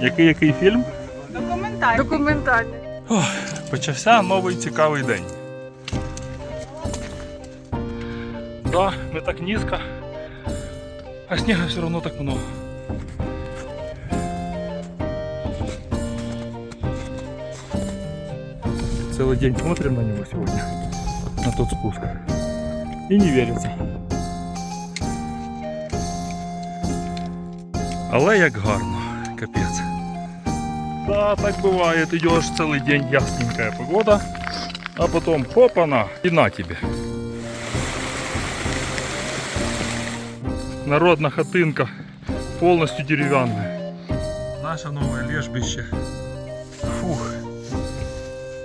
Який який фільм? Документальний. Документальний. Почався новий цікавий день. Да, не так низько, а снега все одно так много. Целый день смотрим на него сегодня, на тот спуск. И не верится. Але як гарно, капець. Да, так бывает. Идешь целый день, ясненькая погода, а потом хопана и на тебе. Народна хатинка, полностью деревянная. Наше новое лежбище. Фух.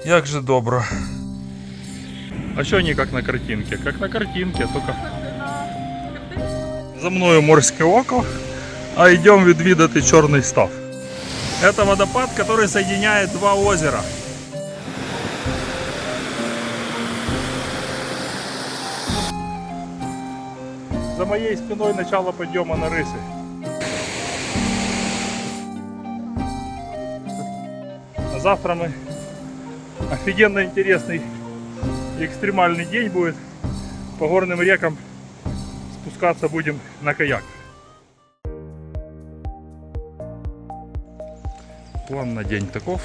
Як же добро. А что не как на картинке? Как на картинке, только за мною морське око, а идем відвідати чорний став. Это водопад, который соединяет два озера. За моей спиной начало подъема на рысы. А завтра мы офигенно интересный и экстремальный день будет. По горным рекам спускаться будем на каяк. План на день таков.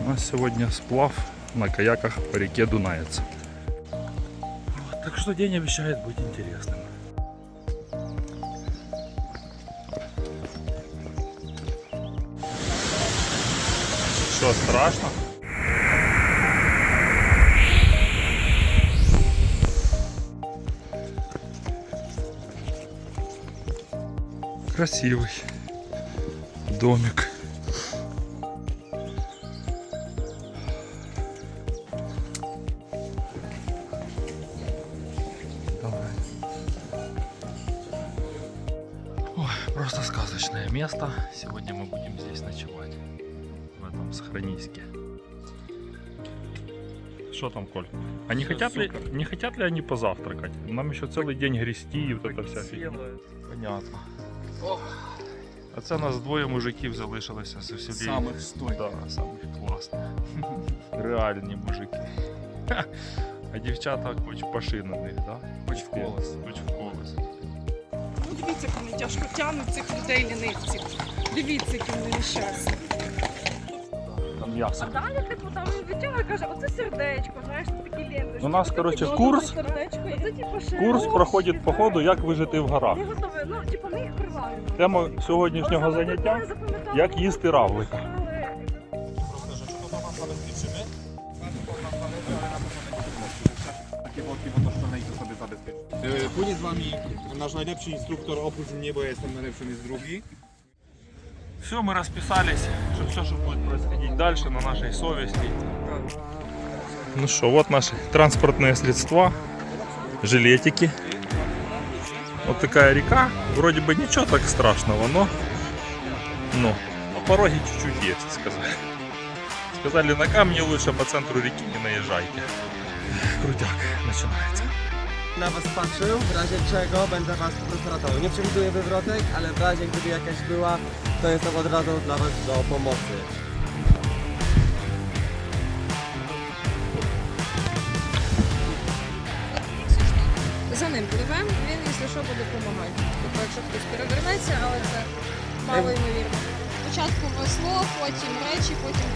У нас сегодня сплав на каяках по реке Дунаец. Так что день обещает быть интересным. Что, страшно? Красивый домик. просто сказочное место. Сегодня мы будем здесь ночевать. В этом сохраниске. Что там, Коль? А не хотят, ли, не хотят ли они позавтракать? Нам еще целый день грести и вот это вся фигня. Понятно. А це нас двоє мужиків залишилося з усієї. Самих стойких. Да, самих класних. Реальні мужики. Ха. А дівчата хоч паши на них, да? Хоч в колес. Хоч в колес. Ну, дивіться, як вони тяжко тягнуть цих людей лінивців. Дивіться, які вони нещасні. Там А м'ясо. далі, типу, там відтягує, каже, оце сердечко, знаєш, такі ленти. У нас, коротше, курс- сердечко, і це, типу, ще Курс проходить по ходу, як вижити в горах. Не готові, ну, типу, ми їх привалимо. Тема сьогоднішнього заняття як їсти равлика. Takie worki wodoszczone zabezpieczyć. E, Płynie z wami nasz najlepszy instruktor, oprócz mnie, bo ja jestem najlepszym, jest drugi. Все, мы расписались, что все, что будет происходить дальше, на нашей совести. Ну что, вот наши транспортные средства, жилетики. Вот такая река. Вроде бы ничего так страшного, но, но на пороге чуть-чуть есть, сказали. Сказали, на камни лучше по центру реки не наезжайте. Крутяк начинается. na was patrzył, w razie czego będę was po prostu ratował. Nie przewiduję wywrotek, ale w razie gdyby jakaś była, to jestem od razu dla was do pomocy. За ним пливемо, він, якщо що, буде допомагати. Тобто, якщо хтось перевернеться, але це мало ймовірно. Спочатку весло, потім речі, потім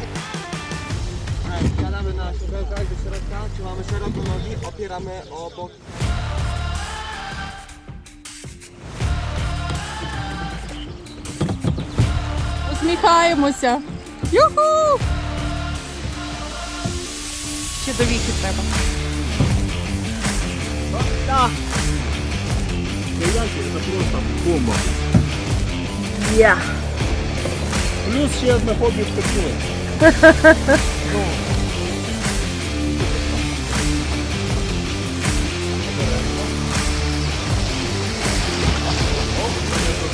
Wkładamy na siodełkach do środka, trzymamy szeroko nogi, opieramy o bok. Усміхаємося. Юху! Ще до віки треба. Просто бомба. Я. Плюс ще одне хобі скочили.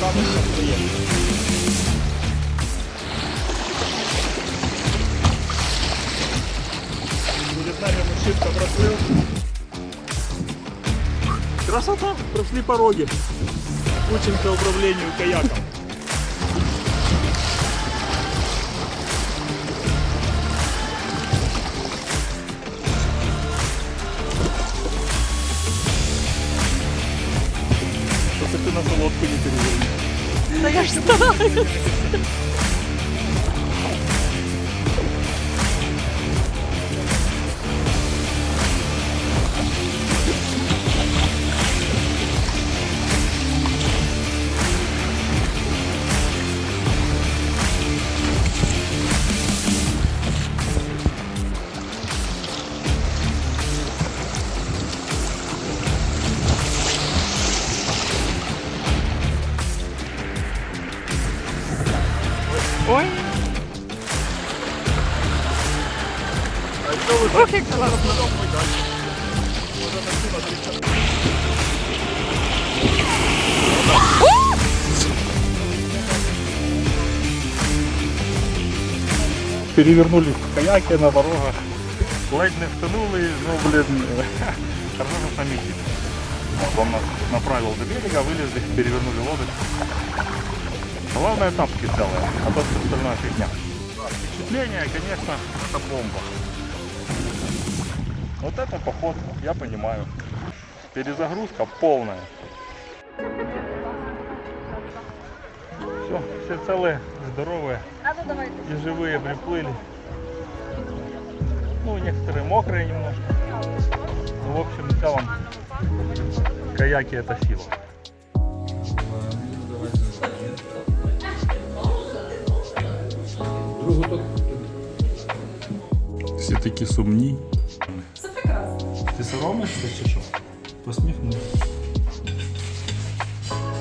Перед Красота! Прошли пороги. Учимся управлению каяком. Что ты на лодку не перевернешь? Да я что? 2 hektara Перевернулись каяки на дорогах. Ледь не втянули, ну, блин, хорошо, что сами Он нас направил до берега, вылезли, перевернули лодочку. Главное тапки целые, а то все остальное фигня. Впечатление, конечно, это бомба. Вот это поход, я понимаю. Перезагрузка полная. Все, все целые, здоровые А ну давайте. и живые приплыли. Ну, некоторые мокрые немножко. Ну, в общем, в целом, каяки это сила. Всі такі сумні. Це прекрасно. Ти соромишся чи що? Посміхнись.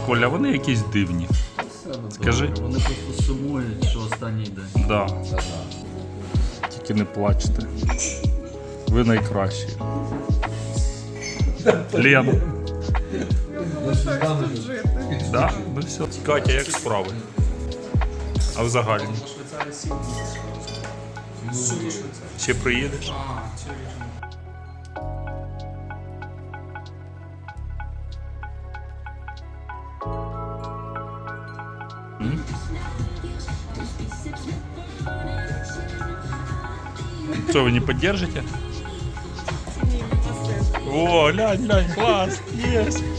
Коля, вони якісь дивні. Скажи. Вони просто сумують, що останній день. Да. Тільки не плачте. Ви найкращі. Лена. Да? Ну все. Катя, як справи? А в загальні? Ще приїдеш? Что, вы не поддержите? О, глянь, глянь, класс, есть.